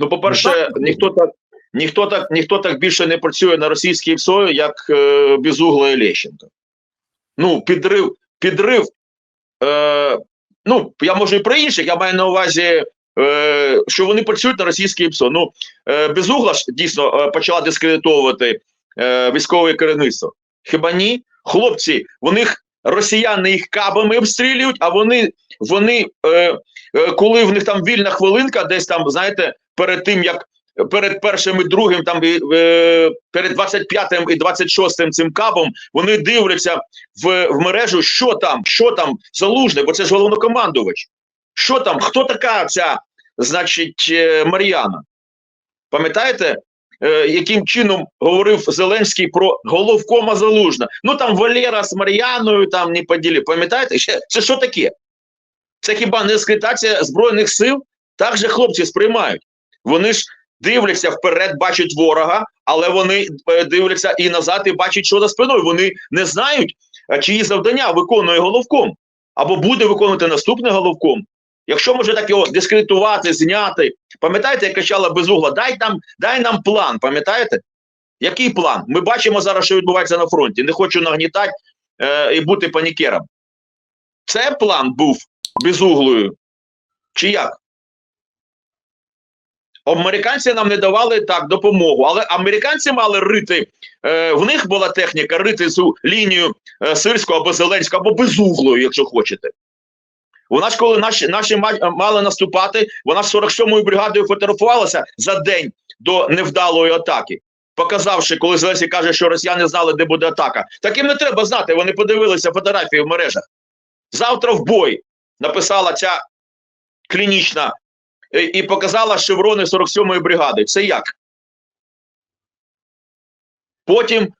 Ну, по-перше, ніхто так, ніхто так, ніхто так більше не працює на російській ПСО, як е, Безугла і Лещенко. Ну, підрив, підрив. Е, ну, я можу і про інших, я маю на увазі, е, що вони працюють на російській ПСО. Ну, е, Безугла ж дійсно е, почала дискредитовувати е, військове керівництво. Хіба ні? Хлопці, у них росіяни їх кабами обстрілюють, а вони, вони е, е, коли в них там вільна хвилинка, десь там, знаєте, перед тим як перед першим і другим, там і, е, перед 25-м і 26-м цим кабом, вони дивляться в, в мережу, що там, що там залужне, бо це ж головнокомандувач. Що там, хто така ця, значить, е, Мар'яна? Пам'ятаєте, е, яким чином говорив Зеленський про головкома залужна? Ну там Валера з Мар'яною там не поділі. Пам'ятаєте? Ще це що таке? Це хіба не дискредитація збройних сил? Так же хлопці сприймають. Вони ж дивляться вперед, бачать ворога, але вони е, дивляться і назад, і бачать, що за спиною. Вони не знають, е, чиї завдання виконує головком або буде виконувати наступний головком. Якщо може так його дискредитувати, зняти, пам'ятаєте, як кричала безугла, дай нам, дай нам план, пам'ятаєте? Який план? Ми бачимо зараз, що відбувається на фронті. Не хочу нагнітати е, і бути панікером. Це план був безуглою. Чи як? Американці нам не давали так допомогу, але американці мали рити. Е, в них була техніка рити цю лінію е, сирського або зеленського, або безуглою, якщо хочете. Вона ж, коли наші наші мали наступати, вона з 47-ю бригадою фотографувалася за день до невдалої атаки, показавши, коли Зеленський каже, що росіяни знали, де буде атака. Таким не треба знати. Вони подивилися фотографії в мережах. Завтра в бой написала ця клінічна і показала шеврони 47-ї бригади. Це як? Потім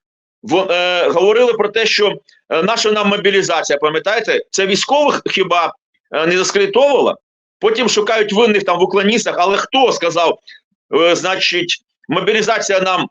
в, е, говорили про те, що е, наша нам мобілізація, пам'ятаєте, це військових хіба е, не заскритовувала? Потім шукають винних там в уклоністах, але хто сказав, е, значить, мобілізація нам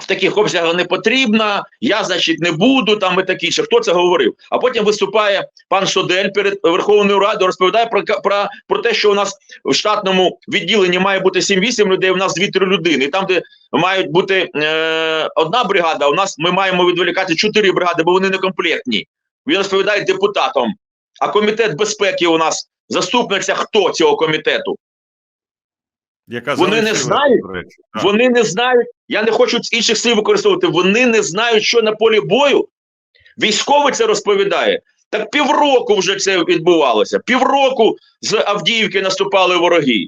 в таких обсягах не потрібна, я, значить, не буду там і такі інше. Хто це говорив? А потім виступає пан Шодель перед Верховною Радою, розповідає про, про, про те, що у нас в штатному відділенні має бути 7-8 людей, у нас 2-3 людини. Там, де мають бути е, одна бригада, у нас ми маємо відволікати 4 бригади, бо вони не комплектні. Він розповідає депутатам. А комітет безпеки у нас заступниця хто цього комітету? Яка Вони не знають? речі. Вони не знають, я не хочу інших слів використовувати. Вони не знають, що на полі бою. Військовий це розповідає. Так півроку вже це відбувалося. Півроку з Авдіївки наступали вороги.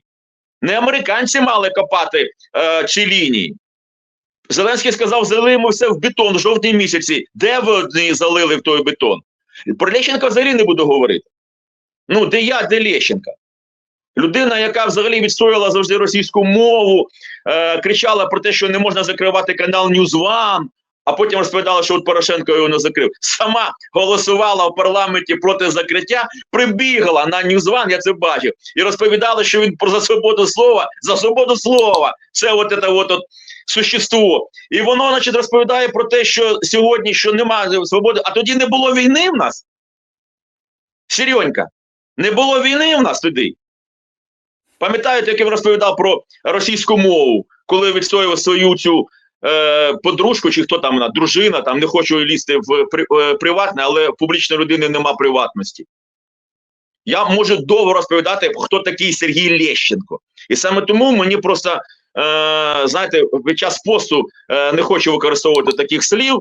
Не американці мали копати е, ці лінії. Зеленський сказав, залимо все в бетон в жовтні місяці. Де вони залили в той бетон? Про Лещенка взагалі не буду говорити. Ну, де я, де Лещенка? Людина, яка взагалі відстояла завжди російську мову, е, кричала про те, що не можна закривати канал One, а потім розповідала, що от Порошенко його не закрив. Сама голосувала в парламенті проти закриття, прибігла на One, я це бачив, і розповідала, що він про за свободу слова, за свободу слова. Це от це от, от существо. І воно, значить, розповідає про те, що сьогодні що немає свободи, а тоді не було війни в нас. Сірьонька, не було війни в нас тоді. Пам'ятаєте, як він розповідав про російську мову, коли відстоював свою цю е, подружку, чи хто там вона, дружина, там не хочу лізти в при, е, приватне, але публічної людини нема приватності. Я можу довго розповідати, хто такий Сергій Лещенко. І саме тому мені просто, е, знаєте, під час посту е, не хочу використовувати таких слів.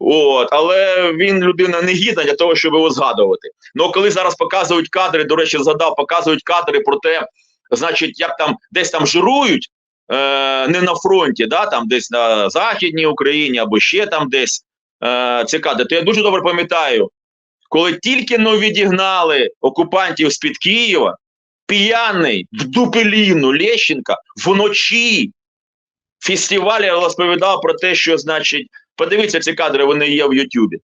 От, але він людина не гідна для того, щоб його згадувати. Ну коли зараз показують кадри, до речі, згадав, показують кадри про те, значить, як там десь там жирують, е, не на фронті, да, там десь на Західній Україні або ще там десь е, ці кадри, то я дуже добре пам'ятаю, коли тільки но відігнали окупантів з-під Києва, п'яний в Дупеліну Лещенка вночі фестивалі розповідав про те, що значить, подивіться ці кадри, вони є в Ютубі.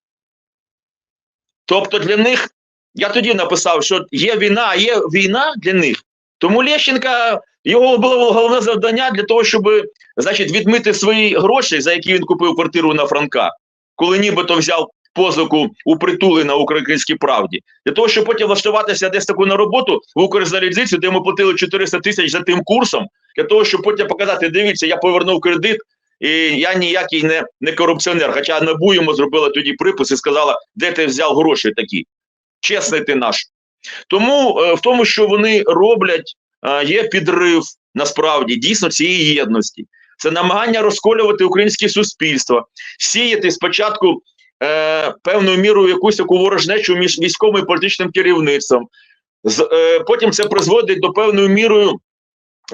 Тобто для них, я тоді написав, що є війна, а є війна для них. Тому Лещенка, його було головне завдання для того, щоб значить, відмити свої гроші, за які він купив квартиру на Франка, коли нібито взяв позику у притули на українській правді, для того, щоб потім влаштуватися десь таку на роботу в Укрзалізницю, де ми платили 400 тисяч за тим курсом, для того, щоб потім показати, дивіться, я повернув кредит, і я ніякий не, не корупціонер. Хоча НАБУ йому зробила тоді припис і сказала, де ти взяв гроші такі. Чесний ти наш. Тому е, в тому, що вони роблять, е, є підрив насправді дійсно цієї єдності. Це намагання розколювати українське суспільство, сіяти спочатку е, певною мірою якусь таку ворожнечу між військовим і політичним керівництвом. З, е, потім це призводить до певною мірою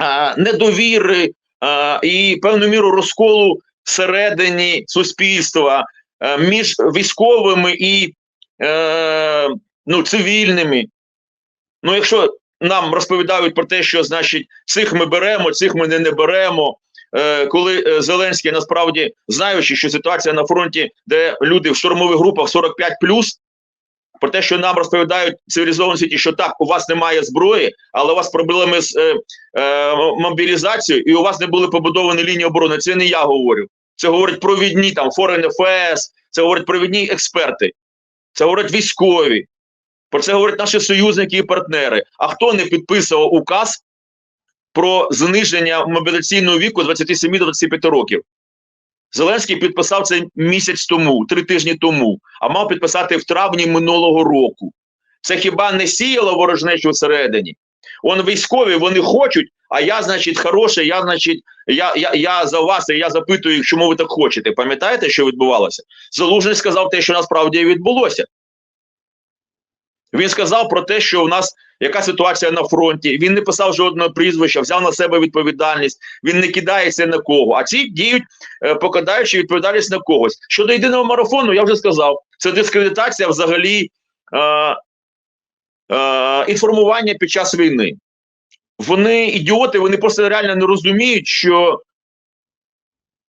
е, недовіри е, і певною мірою розколу всередині суспільства е, між військовими і е, ну, цивільними. Ну, якщо нам розповідають про те, що значить цих ми беремо, цих ми не, не беремо. Е, коли е, Зеленський насправді знаючи, що ситуація на фронті, де люди в штурмових групах 45 про те, що нам розповідають в цивілізованому світі, що так, у вас немає зброї, але у вас проблеми з е, е, мобілізацією, і у вас не були побудовані лінії оборони. Це не я говорю. Це говорять провідні там Foreign Affairs, це говорять провідні експерти, це говорять військові. Про це говорять наші союзники і партнери. А хто не підписував указ про зниження мобілізаційного віку з 27 до 25 років? Зеленський підписав це місяць тому, три тижні тому, а мав підписати в травні минулого року. Це хіба не сіяло ворожнечу всередині? Он військові, вони хочуть, а я, значить, хороший, я, значить, я, я, я за вас, і я запитую чому ви так хочете. Пам'ятаєте, що відбувалося? Залужний сказав те, що насправді відбулося. Він сказав про те, що у нас яка ситуація на фронті. Він не писав жодного прізвища, взяв на себе відповідальність. Він не кидається на кого. А ці діють, е, покидаючи відповідальність на когось. Щодо єдиного марафону, я вже сказав, це дискредитація взагалі е, е, інформування під час війни. Вони ідіоти, вони просто реально не розуміють, що,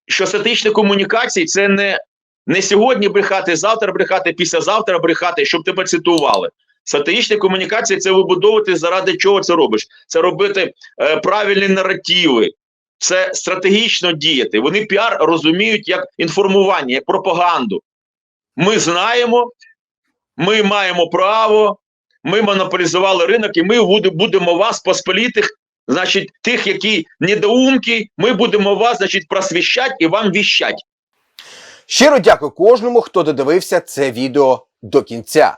що статичні комунікації це не, не сьогодні брехати, завтра брехати, післязавтра брехати, щоб тебе цитували. Стратегічні комунікації це вибудовувати заради чого це робиш. Це робити е, правильні наративи, це стратегічно діяти. Вони піар розуміють як інформування, як пропаганду. Ми знаємо, ми маємо право, ми монополізували ринок, і ми будемо вас, посполітих, значить, тих, які недоумки, ми будемо вас, значить, просвіщать і вам віщать. Щиро дякую кожному, хто додивився це відео до кінця.